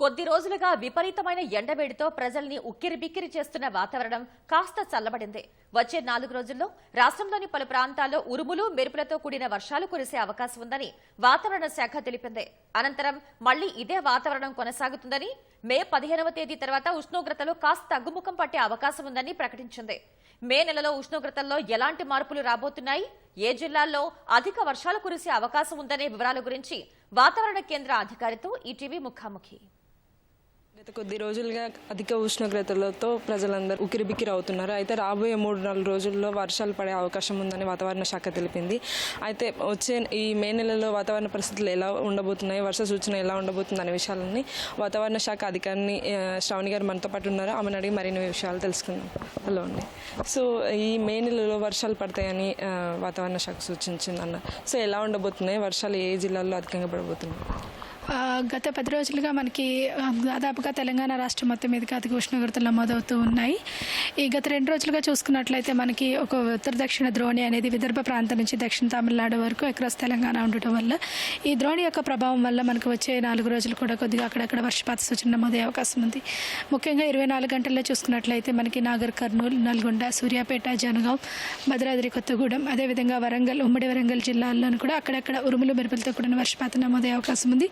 కొద్ది రోజులుగా విపరీతమైన ఎండవేడితో ప్రజల్ని ఉక్కిరిబిక్కిరి చేస్తున్న వాతావరణం కాస్త చల్లబడింది. వచ్చే నాలుగు రోజుల్లో రాష్ట్రంలోని పలు ప్రాంతాల్లో ఉరుములు మెరుపులతో కూడిన వర్షాలు కురిసే అవకాశం ఉందని వాతావరణ శాఖ తెలిపింది. అనంతరం మళ్ళీ ఇదే వాతావరణం కొనసాగుతుందని మే పదిహేనవ తేదీ తర్వాత ఉష్ణోగ్రతలు కాస్త తగ్గుముఖం పట్టే అవకాశం ఉందని ప్రకటించింది. మే నెలలో ఉష్ణోగ్రతల్లో ఎలాంటి మార్పులు రాబోతున్నాయి? ఏ జిల్లాల్లో అధిక వర్షాలు కురిసే అవకాశం ఉందనే వివరాల గురించి వాతావరణ కేంద్ర అధికారితో ఈటీవీ ముఖాముఖి. గత కొద్ది రోజులుగా అధిక ఉష్ణోగ్రతలతో ప్రజలందరూ ఉక్కిరిబిక్కిరి అవుతున్నారు. అయితే రాబోయే మూడు నాలుగు రోజుల్లో వర్షాలు పడే అవకాశం ఉందని వాతావరణ శాఖ తెలిపింది. అయితే వచ్చే ఈ మే నెలలో వాతావరణ పరిస్థితులు ఎలా ఉండబోతున్నాయి? వర్ష సూచన ఎలా ఉండబోతుంది అనే విషయాలని వాతావరణ శాఖ అధికారిని శ్రావణి గారు మనతో పాటు ఉన్నారు. ఆమెను అడిగి మరిన్ని విషయాలు తెలుసుకుందాం. హలో అండి. సో ఈ మే నెలలో వర్షాలు పడతాయని వాతావరణ శాఖ సూచించింది అన్న సో ఎలా ఉండబోతున్నాయి? వర్షాలు ఏ జిల్లాల్లో అధికంగా పడబోతున్నాయి? గత పది రోజులుగా మనకి దాదాపుగా తెలంగాణ రాష్ట్రం మొత్తం మీదకి అధిక ఉష్ణోగ్రతలు నమోదవుతూ ఉన్నాయి. ఈ గత రెండు రోజులుగా చూసుకున్నట్లయితే మనకి ఒక ఉత్తర దక్షిణ ద్రోణి అనేది విదర్భ ప్రాంతం నుంచి దక్షిణ తమిళనాడు వరకు అక్రాస్ తెలంగాణ ఉండటం వల్ల ఈ ద్రోణి యొక్క ప్రభావం వల్ల మనకు వచ్చే నాలుగు రోజులు కూడా కొద్దిగా అక్కడక్కడ వర్షపాత సూచన నమోదయ్యే అవకాశం ఉంది. ముఖ్యంగా ఇరవై నాలుగు గంటల్లో చూసుకున్నట్లయితే మనకి నాగర్ కర్నూలు నల్గొండ సూర్యాపేట జనగాం భద్రాద్రి కొత్తగూడెం అదేవిధంగా వరంగల్ ఉమ్మడి వరంగల్ జిల్లాల్లోనూ కూడా అక్కడక్కడ ఉరుములు మెరుపులతో కూడిన వర్షపాతం నమోదయ్యే అవకాశం ఉంది.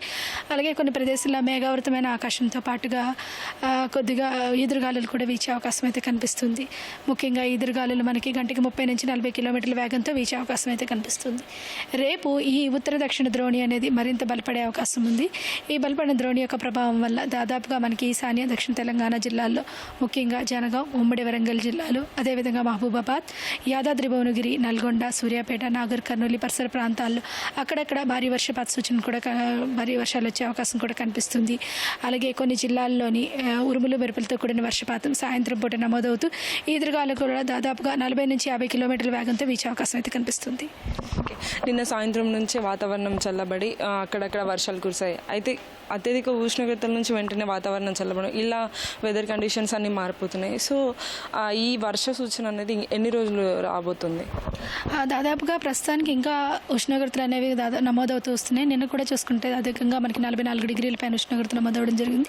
అలాగే కొన్ని ప్రదేశాల్లో మేఘావృతమైన ఆకాశంతో పాటుగా కొద్దిగా ఈదురుగాలులు కూడా వీచే అవకాశం అయితే కనిపిస్తుంది. ముఖ్యంగా ఈదురుగాలులు మనకి గంటకి ముప్పై నుంచి నలభై కిలోమీటర్ల వేగంతో వీచే అవకాశం అయితే కనిపిస్తుంది. రేపు ఈ ఉత్తర దక్షిణ ద్రోణి అనేది మరింత బలపడే అవకాశం ఉంది. ఈ బలపడిన ద్రోణి యొక్క ప్రభావం వల్ల దాదాపుగా మనకి ఈశాన్య దక్షిణ తెలంగాణ జిల్లాల్లో ముఖ్యంగా జనగాం ఉమ్మడి వరంగల్ జిల్లాలు అదేవిధంగా మహబూబాబాద్ యాదాద్రి భువనగిరి నల్గొండ సూర్యాపేట నాగర్ కర్నూలు పరిసర ప్రాంతాల్లో అక్కడక్కడ భారీ వర్షపాత సూచన కూడా భారీ వర్ష వర్షాలు వచ్చే అవకాశం కూడా కనిపిస్తుంది. అలాగే కొన్ని జిల్లాల్లోని ఉరుములు మెరుపులతో కూడిన వర్షపాతం సాయంత్రం పూట నమోదవుతూ ఈదురుగాలు కూడా దాదాపుగా నలభై నుంచి యాభై కిలోమీటర్ల వేగంతో వీచే అవకాశం అయితే కనిపిస్తుంది. నిన్న సాయంత్రం నుంచే వాతావరణం చల్లబడి అక్కడక్కడ వర్షాలు కురిశాయి. అయితే అత్యధిక ఉష్ణోగ్రతల నుంచి వెంటనే వాతావరణం చల్లబడం ఇలా వెదర్ కండిషన్స్ అన్నీ మారిపోతున్నాయి. సో ఈ వర్ష సూచన అనేది ఎన్ని రోజులు రాబోతుంది? ఆ, దాదాపుగా ప్రస్తుతానికి ఇంకా ఉష్ణోగ్రతలు అనేవి దాదాపు నమోదవుతూ వస్తున్నాయి. నిన్న కూడా చూసుకుంటే అధికంగా మనకి నలభై నాలుగు డిగ్రీల పైన ఉష్ణోగ్రత నమోదవడం జరిగింది.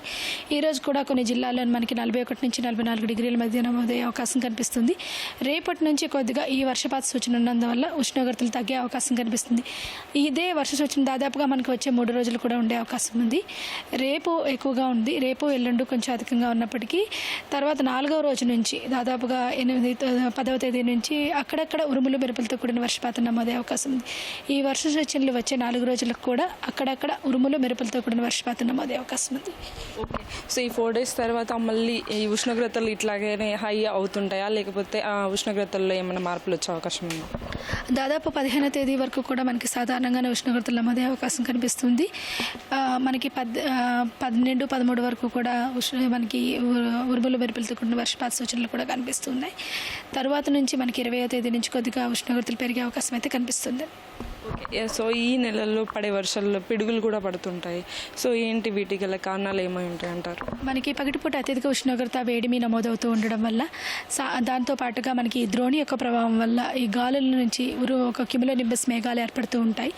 ఈ రోజు కూడా కొన్ని జిల్లాల్లో మనకి నలభై ఒకటి నుంచి నలభై నాలుగు డిగ్రీల మధ్య నమోదయ్యే అవకాశం కనిపిస్తుంది. రేపటి నుంచి కొద్దిగా ఈ వర్షపాత సూచన ఉన్నందువల్ల ఉష్ణోగ్రతలు తగ్గే అవకాశం కనిపిస్తుంది. ఇదే వర్ష సూచన దాదాపుగా మనకి వచ్చే మూడు రోజులు కూడా ఉండే అవకాశం ఉంది. రేపు ఎక్కువగా ఉంది. రేపు ఎల్లుండి కొంచెం అధికంగా ఉన్నప్పటికీ తర్వాత నాలుగవ రోజు నుంచి దాదాపుగా ఎనిమిది పదవ తేదీ నుంచి అక్కడక్కడ ఉరుములు మెరుపులతో కూడిన వర్షపాతం నమోదయ్యే అవకాశం ఉంది. ఈ వర్ష సూచనలు వచ్చే నాలుగు రోజులకు కూడా అక్కడక్కడ ఉరుములు మెరుపులతో కూడిన వర్షపాతం నమోదయ్యే అవకాశం ఉంది. ఓకే. సో ఈ ఫోర్ డేస్ తర్వాత మళ్ళీ ఈ ఉష్ణోగ్రతలు ఇట్లాగే హై అవుతుంటాయా? లేకపోతే ఆ ఉష్ణోగ్రతల్లో ఏమైనా మార్పులు వచ్చే అవకాశం ఉందా? దాదాపు పదిహేనో తేదీ వరకు కూడా మనకి సాధారణంగానే ఉష్ణోగ్రతలు నమోదయ్యే అవకాశం కనిపిస్తుంది. మనకి పద్ పన్నెండు పదమూడు వరకు కూడా ఉష్ణ మనకి ఉరుములు మెరుపులతో కూడిన వర్షపాత సూచనలు కూడా కనిపిస్తున్నాయి. తర్వాత నుంచి మనకి ఇరవయో తేదీ నుంచి కొద్దిగా ఉష్ణోగ్రతలు పెరిగే అవకాశం అయితే కనిపిస్తుంది. సో ఈ నెలల్లో పడే వర్షాల్లో పిడుగులు కూడా పడుతుంటాయి. సో ఏంటి వీటి గల కారణాలు ఏమై ఉంటాయి అంటారు మనకి పగటిపూట అత్యధిక ఉష్ణోగ్రత వేడిమి నమోదవుతూ ఉండడం వల్ల సా- దాంతో పాటుగా మనకి ద్రోణి యొక్క ప్రభావం వల్ల ఈ గాలుల నుంచి ఉరు ఒక కిములో నింబస్ మేఘాలు ఏర్పడుతూ ఉంటాయి.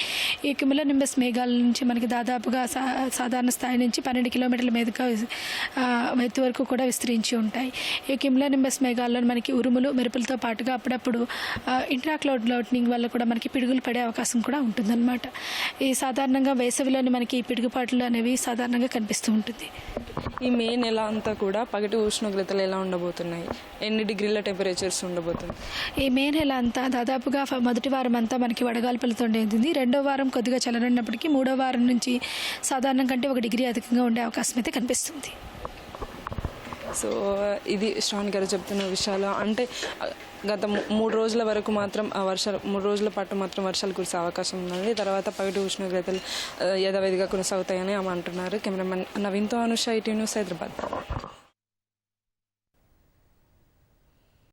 ఈ కిములో నింబస్ మేఘాల నుంచి మనకి దాదాపుగా సా సాధారణ స్థాయి నుంచి పన్నెండు కిలోమీటర్ల మీదుగా ఎత్తు వరకు కూడా విస్తరించి ఉంటాయి. ఈ కిములో నింబస్ మేఘాల్లో మనకి ఉరుములు మెరుపులతో పాటుగా అప్పుడప్పుడు ఇంట్రాక్లౌడ్ లౌట్నింగ్ వల్ల కూడా మనకి పిడుగులు పడే అవకాశం కూడా ఉంటుందన్నమాట. ఈ సాధారణంగా వేసవిలోని మనకి ఈ పిడుగుపాట్లు అనేవి సాధారణంగా కనిపిస్తూ ఉంటుంది. ఈ మే నెల అంతా కూడా పగటి ఉష్ణోగ్రతలు ఎలా ఉండబోతున్నాయి? ఎన్ని డిగ్రీల టెంపరేచర్స్ ఉండబోతుంది ఈ మే నెల అంతా దాదాపుగా మొదటి వారం అంతా మనకి వడగాల్పులతో ఉండేది రెండో వారం కొద్దిగా చల్లనున్నప్పటికీ మూడో వారం నుంచి సాధారణం కంటే ఒక డిగ్రీ అధికంగా ఉండే అవకాశం అయితే కనిపిస్తుంది. సో ఇది శ్రావణ్ గారు చెప్తున్న విషయాలు. అంటే గత మూడు రోజుల వరకు మాత్రం ఆ వర్షాలు మూడు రోజుల పాటు మాత్రం వర్షాలు కురిసే అవకాశం ఉందండి. తర్వాత పగటి ఉష్ణోగ్రతలు యథావిధిగా కొనసాగుతాయని ఆమె అంటున్నారు. కెమెరామెన్ నవీన్తో అనుష ఐటీ న్యూస్ హైదరాబాద్.